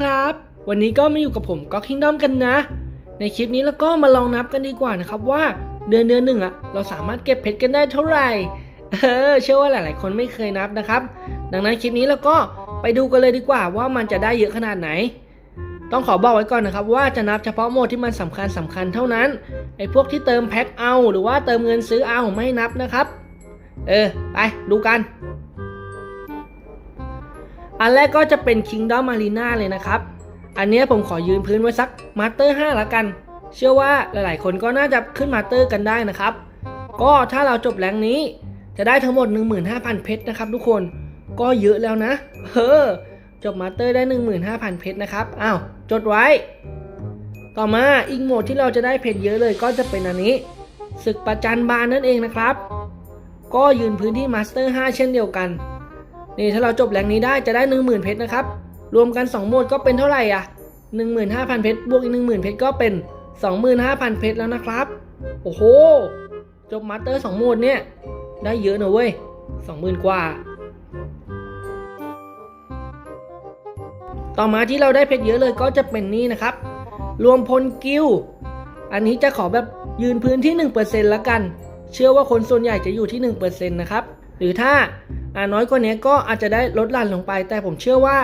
ครับ วันนี้ก็มาอยู่กับผมก็คิงด้อมกันนะ ในคลิปนี้เราก็มาลองนับกันดีกว่านะครับว่าเดือนเดือนหนึ่งอะเราสามารถเก็บเพชรกันได้เท่าไหร่เออเชื่อว่าหลาย ๆ คนไม่เคยนับนะครับ ดังนั้นคลิปนี้เราก็ไปดูกันเลยดีกว่าว่ามันจะได้เยอะขนาดไหน ต้องขอบอกไว้ก่อนนะครับ ว่าจะนับเฉพาะโหมดที่มันสำคัญสำคัญเท่านั้นไอ้พวกที่เติมแพ็คเอา หรือว่าเติมเงินซื้อเอาไม่ให้นับนะครับ เออไปดูกัน อันแรกก็จะเป็น Kingdom Arena เลยนะครับ อันนี้ผมขอยืนพื้นไว้สักมาสเตอร์5ละกัน เชื่อว่าหลายๆ คนก็น่าจะขึ้นมาสเตอร์กันได้นะครับ ก็ถ้าเราจบแรงนี้จะได้ทั้งหมด 15,000 เพชรนะครับทุกคนก็เยอะแล้วนะเออจบมาสเตอร์ได้ 15,000 เพชรนะครับ อ้าว จดไว้ ต่อมาอีกโหมดที่เราจะได้เพชรเยอะเลยก็จะเป็นอันนี้ ศึกประจันบานนั่นเองนะครับ ก็ยืนพื้นที่มาสเตอร์ 5 เช่นเดียวกัน นี่ถ้าเราจบแรงนี้ได้จะได้ 10,000 เพชรนะครับ รวมกัน 2 โหมดก็เป็นเท่าไหร่อะ15,000 เพชรบวกอีก 10,000 เพชรก็เป็น 25,000 เพชรแล้วนะครับ โอ้โห จบมาสเตอร์ 2 โหมดเนี่ย ได้เยอะนะเว้ย 20,000 กว่า ต่อมาที่เราได้เพชรเยอะเลยก็จะเป็นนี่นะครับ รวมพลกิลอันนี้จะขอแบบยืนพื้นที่ 1%ละกัน เชื่อว่าคนส่วนใหญ่จะอยู่ที่ 1%นะครับ หรือถ้าอ่าน้อยกว่านี้ก็อาจจะได้ลดหลั่นลงไป แต่ผมเชื่อว่า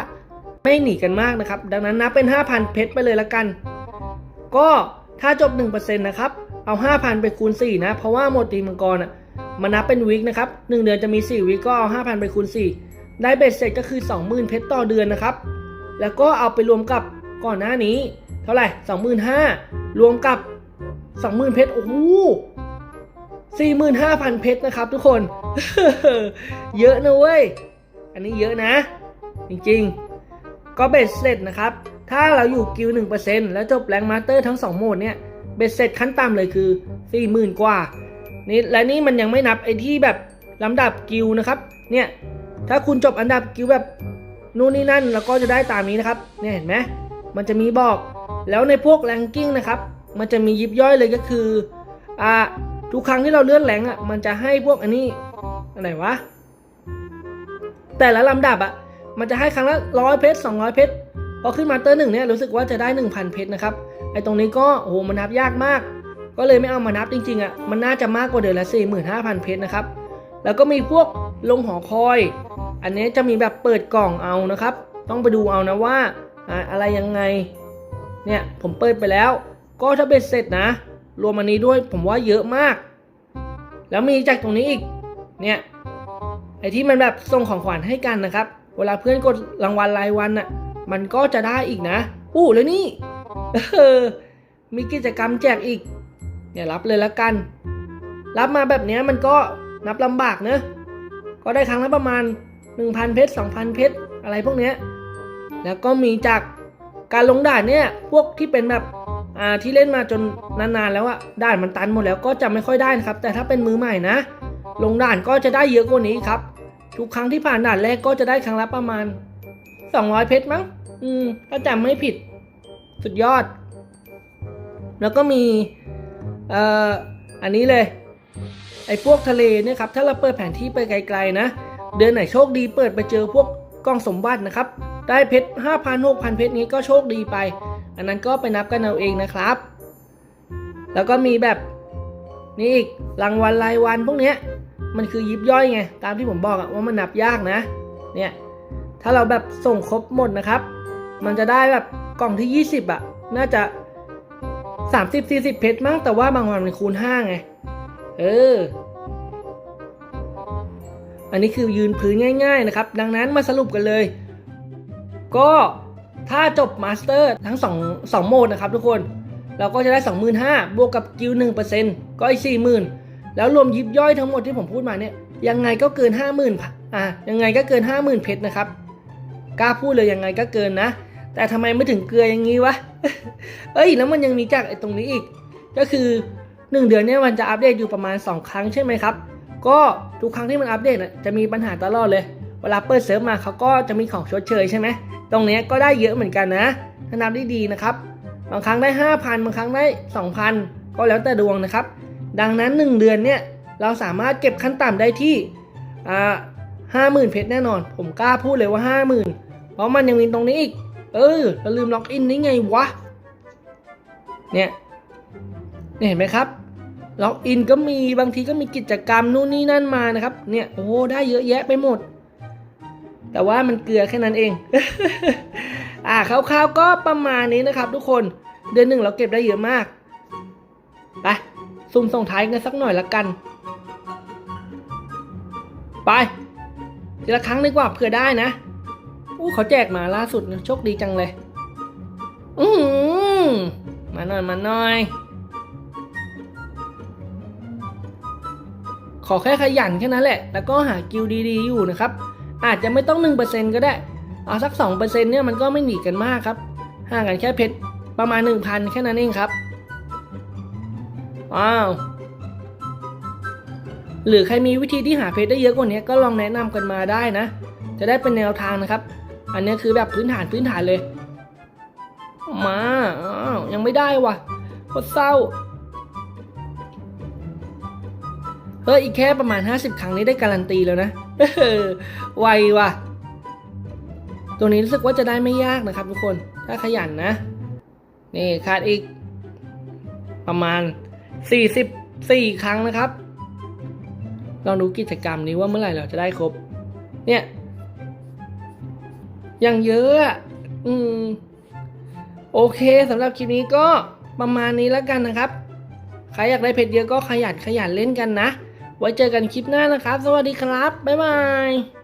ไม่หนีกันมากนะครับ ดังนั้นนับเป็น 5,000 เพชรไปเลยละกัน ก็ถ้าจบ 1%นะครับ เอา 5,000 ไปคูณ 4 นะ เพราะว่าโมตีมังกรอะมันนับเป็นวีคนะครับ 1 เดือนจะมี 4วีคก็เอา 5,000 ไปคูณ 4 ได้เบ็ดเสร็จก็คือ 20,000 เพชรต่อเดือนนะครับ แล้วก็เอาไปรวมกับก่อนหน้านี้ เท่าไหร่ 25,000 รวมกับ 20,000 เพชร โอ้โห 45,000 เพชรนะครับทุกคน เยอะนะเว้ย อันนี้เยอะนะ จริงๆ ก็เบ็ดเสร็จนะครับ ถ้าเราอยู่กิล1%แล้วจบแรงมาสเตอร์ทั้ง 2 โหมดเนี่ย เบ็ดเสร็จขั้นต่ำเลยคือ 40,000 กว่า นี่และนี่มันยังไม่นับไอ้ที่แบบลำดับกิลนะครับ เนี่ย ถ้าคุณจบอันดับกิลแบบนู่นนี่นั่นแล้วก็จะได้ตามนี้นะครับ เนี่ยเห็นไหมมันจะมีบอก แล้วในพวกแรงกิ้งนะครับ มันจะมียิบย่อยเลยก็คือ อ่า ทุกครั้งที่เราเลื่อนแรงอะมันจะให้พวกอันนี้อะไรวะ แต่ละลำดับอะมันจะให้ครั้งละร้อยเพชรสองร้อยเพชรพอขึ้นมาเตอร์หนึ่งเนี่ยรู้สึกว่าจะได้หนึ่งพันเพชรนะครับไอ้ตรงนี้ก็โอ้โหมันนับยากมาก ก็เลยไม่เอามานับจริงๆอะมันน่าจะมากกว่าเดือนละสี่หมื่นห้าพันเพชรนะครับแล้วก็มีพวกลงหอคอย อันนี้จะมีแบบเปิดกล่องเอานะครับ ต้องไปดูเอานะว่าอ่าอะไรยังไงเนี่ยผมเปิดไปแล้ว ก็ถ้าเบ็ดเสร็จนะ รวมอันนี้ด้วยผมว่าเยอะมาก แล้วมีจากตรงนี้อีก เนี่ย ไอที่มันแบบส่งของขวัญให้กันนะครับ เวลาเพื่อนกดรางวัลรายวันน่ะ มันก็จะได้อีกนะ อู้แล้วนี่ เออ มีกิจกรรมแจกอีก เนี่ยรับเลยละกัน รับมาแบบนี้มันก็นับลำบากเนอะ ก็ได้ครั้งละประมาณ 1,000 เพชร 2,000 เพชร อะไรพวกเนี้ย แล้วก็มีจากการลงด่านเนี่ย พวกที่เป็นแบบ ที่เล่นมาจนนานๆแล้วอะด่านมันตันหมดแล้วก็จะไม่ค่อยได้นะครับ แต่ถ้าเป็นมือใหม่นะ ลงด่านก็จะได้เยอะกว่านี้ครับ ทุกครั้งที่ผ่านด่านแรกก็จะได้ครั้งละประมาณ 200 เพชรมั้ง อืม ถ้าจำไม่ผิด สุดยอด แล้วก็มี เอ่อ อันนี้เลย ไอ้พวกทะเลเนี่ยครับ ถ้าเราเปิดแผนที่ไปไกลๆนะ เดือนไหนโชคดีเปิดไปเจอพวกกองสมบัตินะครับ ได้เพชร5,000 6,000 เพชรนี้ก็โชคดีไป อันนั้นก็ไปนับกันเอาเองนะครับ แล้วก็มีแบบนี่อีกรางวัลรายวันพวกเนี้ยมันคือยิบย่อยไงตามที่ผมบอกอะว่ามันนับยากนะ เนี่ยถ้าเราแบบส่งครบหมดนะครับ มันจะได้แบบกล่องที่ 20อะน่าจะ 30-40 เพชรมั้งแต่ว่าบางวันมันคูณ5ไงเออ อันนี้คือยืนพื้นง่าย ๆนะครับ ดังนั้นมาสรุปกันเลย ก็ ถ้าจบมาสเตอร์ทั้ง2 2โหมดนะครับทุกคน เราก็จะได้ 25,000บวกกับกิล1%ก็อีก40,000 แล้วรวมยิบย่อยทั้งหมดที่ผมพูดมาเนี่ยยังไงก็เกิน 50,000อะยังไงก็เกิน 50,000 เพชรนะครับกล้าพูดเลยยังไงก็เกินนะ แต่ทำไมไม่ถึงเกลืออย่างนี้วะ เอ้ยแล้วมันยังมีจากไอ้ตรงนี้อีก ก็คือ 1 เดือนเนี่ยมันจะอัปเดตอยู่ประมาณ 2 ครั้งใช่ไหมครับ ก็ทุกครั้งที่มันอัปเดตน่ะจะมีปัญหาตลอดเลย เวลาเปิดเซิร์ฟมาเขาก็จะมีของชดเชยใช่ไหมตรงนี้ก็ได้เยอะเหมือนกันนะถ้านับได้ดีนะครับ บางครั้งได้ 5,000 บางครั้งได้ 2,000 ก็แล้วแต่ดวงนะครับ ดังนั้น 1 เดือนเนี่ยเราสามารถเก็บขั้นต่ำได้ที่อ่า50,000เพชรแน่นอน ผมกล้าพูดเลยว่า 50,000 เพราะมันยังมีตรงนี้อีก เออเราลืมล็อกอินนี่ไงวะ เนี่ยเนี่ยเห็นไหมครับล็อกอินก็มีบางทีก็มีกิจกรรมนู่นนี่นั่นมานะครับ เนี่ยโอ้ได้เยอะแยะไปหมด แต่ว่ามันเกลือแค่นั้นเอง อ่าคร่าวๆก็ประมาณนี้นะครับ ทุกคนเดือนหนึ่งเราเก็บได้เยอะมากไปซุ่มส่งท้ายกันสักหน่อยละกัน ไปทีละครั้งดีกว่าเผื่อได้นะอู้เขาแจกมาล่าสุดนะโชคดีจังเลย อือหือมาหน่อยมาหน่อย ขอแค่ขยันแค่นั้นแหละ แล้วก็หากิลดีๆอยู่นะครับ อาจจะไม่ต้อง 1%ก็ได้ เอาสัก 2%เนี่ยมันก็ไม่หนีกันมากครับ ห่างกันแค่เพชรประมาณ 1,000 แค่นั้นเองครับว้าวหรือใครมีวิธีที่หาเพชรได้เยอะกว่านี้ก็ลองแนะนำกันมาได้นะ จะได้เป็นแนวทางนะครับ อันนี้คือแบบพื้นฐานพื้นฐานเลย มาอ้าวยังไม่ได้วะโคตรเศร้า เอออีกแค่ประมาณ 50 ครั้งนี้ได้การันตีแล้วนะไวว่ะ ตัวนี้รู้สึกว่าจะได้ไม่ยากนะครับทุกคน ถ้าขยันนะ นี่ขาดอีก ประมาณ 44 ครั้งนะครับ ลองดูกิจกรรมนี้ว่าเมื่อไหร่เราจะได้ครบ เนี่ยยังเยอะอะอืม โอเคสำหรับคลิปนี้ก็ประมาณนี้แล้วกันนะครับ ใครอยากได้เพชรเยอะก็ขยันขยันเล่นกันนะ ไว้เจอกันคลิปหน้านะครับ สวัสดีครับ บ๊ายบาย